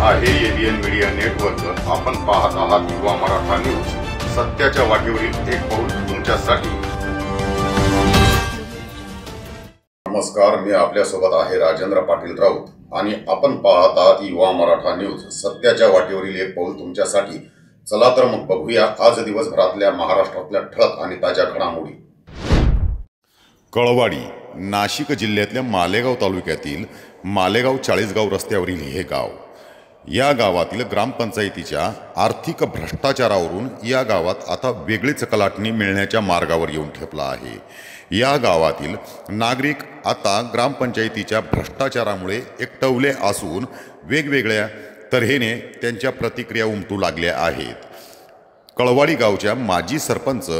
आहे ABN media network आपण पाहत आहात युवा मराठा न्यूज सत्याच्या वाटेवरील एक पाऊल तुमच्यासाठी. नमस्कार मी आपल्यासोबत आहे राजेंद्र पाटील राऊत. आणि आपण पाहत आहात युवा मराठा न्यूज सत्याच्या वाटेवरील एक पाऊल तुमच्यासाठी. चला तर मग बघूया आज दिवसभरातल्या महाराष्ट्रातल्या ठळक आणि ताज्या घडामोडी. कळवाडी नाशिक जिल्ह्यातल्या मालेगाव तालुक्यातील मालेगाव चाळीसगाव रस्त्यावरील हे गाव. या गावातील ग्रामपंचायतीच्या आर्थिक भ्रष्टाचारावरून या गावात आता वेगळीच कलाटणी मिळण्याच्या मार्गावर येऊन ठेपला आहे. या गावातील नागरिक आता ग्रामपंचायतीच्या भ्रष्टाचारामुळे एकटवले असून वेगवेगळ्या तऱ्हेने त्यांच्या प्रतिक्रिया उमटू लागल्या आहेत. कळवाडी गावच्या माजी सरपंच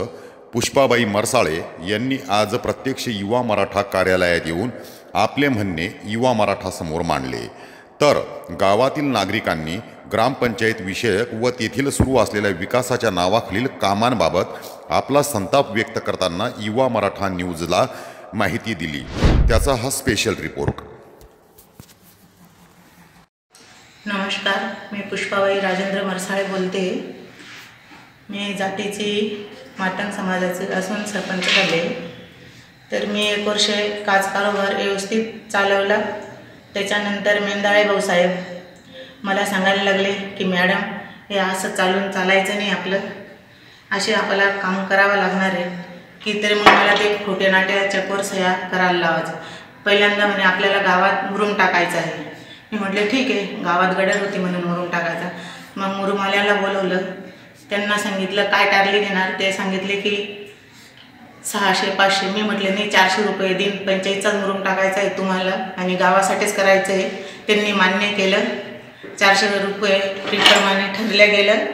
पुष्पाबाई मरसाळे यांनी आज प्रत्यक्ष युवा मराठा कार्यालयात येऊन आपले म्हणणे युवा मराठासमोर मांडले. तर गावातील नागरिकांनी ग्रामपंचायत विषयक व तेथील सुरू असलेल्या विकासाच्या नावाखालील कामांबाबत आपला संताप व्यक्त करताना युवा मराठा न्यूजला माहिती दिली. त्याचा हा स्पेशल रिपोर्ट नमस्कार मी पुष्पाबाई राजेंद्र मरसाळे बोलते. मी जातीची माटण समाजाचे असून सरपंच झाले. तर मी एक वर्ष काजकारोबार व्यवस्थित चालवला. त्याच्यानंतर मेंदाळे भाऊसाहेब मला सांगायला लागले की मॅडम हे असं चालून चालायचं नाही आपलं. असे आपल्याला काम करावं लागणार आहे. की तरी मग मला ते खोटे नाट्याच्या कोर्स ह्या करायला लावायचं. पहिल्यांदा म्हणे आपल्याला गावात मुरुम टाकायचं आहे. मी म्हटलं ठीक आहे. गावात गडर होती म्हणून मुरुम टाकायचा. मग मुरुमवाल्याला बोलवलं. त्यांना सांगितलं काय टारली घेणार? ते सांगितले की सहाशे पाचशे. मी म्हटले नाही चारशे रुपये दिन पंचायतचाच मुरुम टाकायचा आहे तुम्हाला आणि गावासाठीच करायचं आहे. त्यांनी मान्य केलं. चारशे रुपये फ्रीप्रमाणे ठरलं गेलं.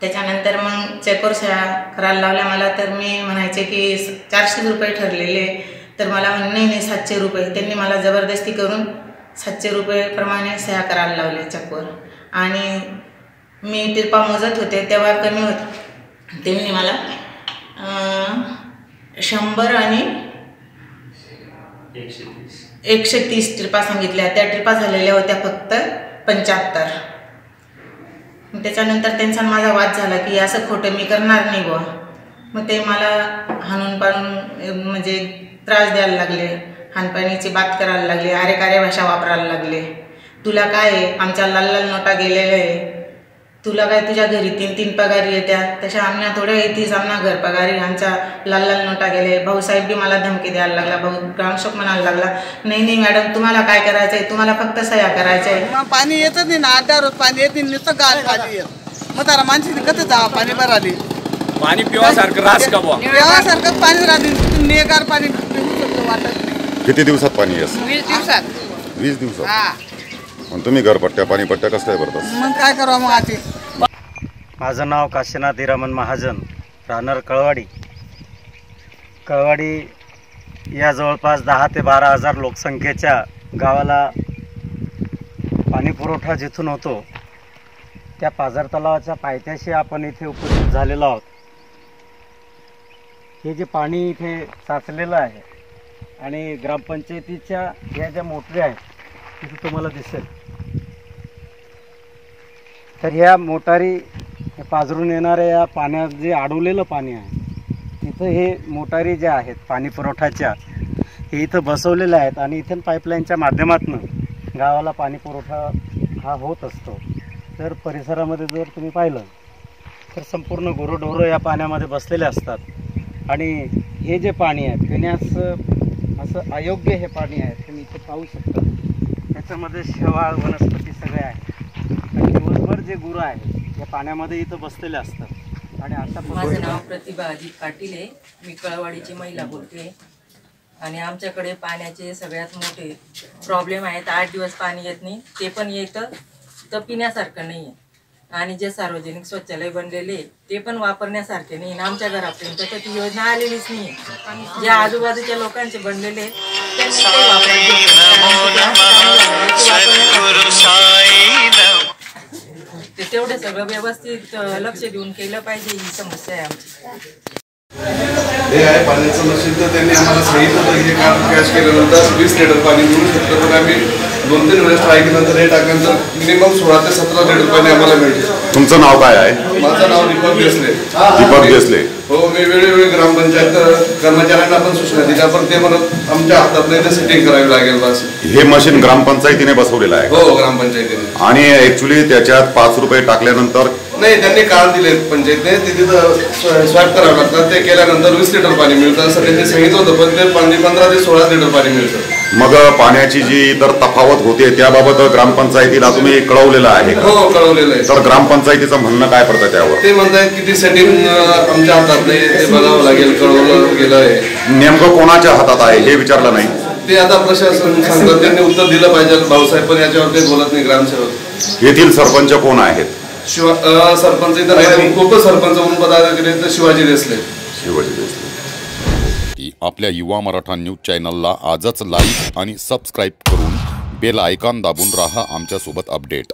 त्याच्यानंतर मग चेकोरशा सह्या करायला लावल्या मला. तर मी म्हणायचे की चारशे रुपये ठरलेले तर मला नाही नाही सातशे रुपये. त्यांनी मला जबरदस्ती करून सातशे रुपयेप्रमाणे सह्या करायला लावले चकवर आणि मी तिरपा मोजत होते तेव्हा कमी होत. त्यांनी मला शंभर आणि एकशे तीस ट्रिपा सांगितल्या. त्या ट्रिपा झालेल्या होत्या फक्त पंच्याहत्तर. त्याच्यानंतर त्यांचा माझा वाद झाला की असं खोटं मी करणार नाही बुवा. मग ते मला हाणून पाणून म्हणजे त्रास द्यायला लागले. हानपाणीची बात करायला लागले. अरे कार्य भाषा वापरायला लागले. तुला काय आहे? आमच्या लाल लाल नोटा गेलेल्या आहे. तुला काय तुझ्या घरी तीन तीन पगारी येत्या? तशा आमच्या थोड्या येतीच आमना घर पगारी. आमच्या लाल लाल नोटा गेले. भाऊसाहेब बी मला धमकी द्यायला लागला. भाऊ ग्रामसेवक म्हणायला लागला. नाही नाही मॅडम तुम्हाला काय करायचं आहे तुम्हाला फक्त सह्या करायच्या आहे मग पाणी येतच नाही ना. आठ रोज पाणी येत नाही. नुसतं गाळ पाणी येत. मग तारा माणसाने कसं जावं पाणी भराली पाणी पिवासारखं रास का बुवा? देवासारखं पाणी राहते नेगार पाणी पिऊ शकतो वाटत किती दिवसात पाणी येस? वीस दिवसात. वीस दिवसात? तुम्ही घरपट्ट्या पाणीपट्ट्या कसं काय भरतात मग काय करावं मग आधी? माझं नाव काशीनाथ हिरामन महाजन राहणार कळवाडी. कळवाडी या जवळपास दहा ते बारा हजार लोकसंख्येच्या गावाला पाणी पुरवठा जिथून होतो त्या पाझर तलावाच्या पायथ्याशी आपण इथे उपस्थित झालेलो आहोत. हे जे पाणी इथे साचलेलं आहे आणि ग्रामपंचायतीच्या ह्या ज्या मोटरी आहेत तिथे तुम्हाला दिसेल. तर ह्या मोटारी हे पाझरून येणाऱ्या या पाण्यात जे अडवलेलं पाणी आहे तिथं हे मोटारी ज्या आहेत पाणी पुरवठ्याच्या हे इथं बसवलेल्या आहेत आणि इथून पाईपलाईनच्या माध्यमातून गावाला पाणी पुरवठा हा होत असतो. तर परिसरामध्ये जर तुम्ही पाहिलं तर संपूर्ण गुरंढोरं या पाण्यामध्ये बसलेले असतात. आणि हे जे पाणी आहे पिण्यास असं अयोग्य हे पाणी आहे तुम्ही इथे पाहू शकता. त्याच्यामध्ये शेवाळ वनस्पती सगळे आहेत. दिवसभर जे गुरं आहेत या पाण्यामध्ये इथं बसलेले असतात. आणि अशा माझं नाव प्रतिभा अजित पाटील आहे. मी कळवाडीची महिला बोलते आणि आमच्याकडे पाण्याचे सगळ्यात मोठे प्रॉब्लेम आहेत. आठ दिवस पाणी येत नाही. ते पण येतं तर पिण्यासारखं नाही आहे. आणि जे सार्वजनिक शौचालय बनलेले ते पण वापरण्यासारखे नाही. आमच्या घरापर्यंत तर ती योजना आलेलीच नाही जे आजूबाजूच्या लोकांचे बनलेले त्यांनी सगळं व्यवस्थित लक्ष देऊन केलं पाहिजे ही समस्या आहे आमची. हे आहे पाण्याचं मशीन तर त्यांनी आम्हाला सांगितलं होतं की हे काम कॅश केल्यानंतर वीस लिटर पाणी मिळू शकतं पण आम्ही दोन तीन वेळेस ट्राय केल्यानंतर हे टाकल्यानंतर मिनिमम सोळा ते सतरा लिटर पाणी आम्हाला मिळते. तुमचं नाव काय आहे? माझं नाव दीपक देसले दीपक देसले हो मी वेळोवेळी ग्रामपंचायत कर्मचाऱ्यांना पण सूचना दिल्या पण ते म्हणत आमच्या हातात नाही सेटिंग करावी लागेल बस. हे मशीन ग्रामपंचायतीने बसवलेलं आहे. हो ग्रामपंचायतीने. आणि ऍक्च्युली त्याच्यात पाच रुपये टाकल्यानंतर नाही त्यांनी कार्ड दिले पंचायतने ते तिथं स्वॅप करावं लागतात ते केल्यानंतर वीस लिटर पाणी मिळतं. असं त्यांनी सांगितलं होतं पण ते पाणी पंधरा ते सोळा लिटर पाणी मिळतं. मग पाण्याची जी इतर तफावत होते त्याबाबत ग्रामपंचायतीला तुम्ही कळवलेलं आहे का? हो कळवलेलं आहे. तर ग्रामपंचायतीचं म्हणणं काय पडतं त्यावर? ते म्हणतायत किती सेटिंग आमच्या हातात नाही ते बघावं लागेल कळवलं गेलं आहे नेमकं कोणाच्या हातात आहे हे विचारलं नाही. ते आता प्रशासन सांगतात त्यांनी उत्तर दिलं पाहिजे भाऊसाहेब पण याच्यावर काही बोलत नाही ग्रामसेवक. येथील सरपंच कोण आहेत? शिवा सरपंच इथं नाही खूप सरपंच म्हणून तर शिवाजी देसले. शिवाजी देशमुख की आपल्या युवा मराठा न्यूज चॅनलला आजच लाईक आणि सबस्क्राईब करून बेल आयकॉन दाबून राहा आमच्यासोबत अपडेट.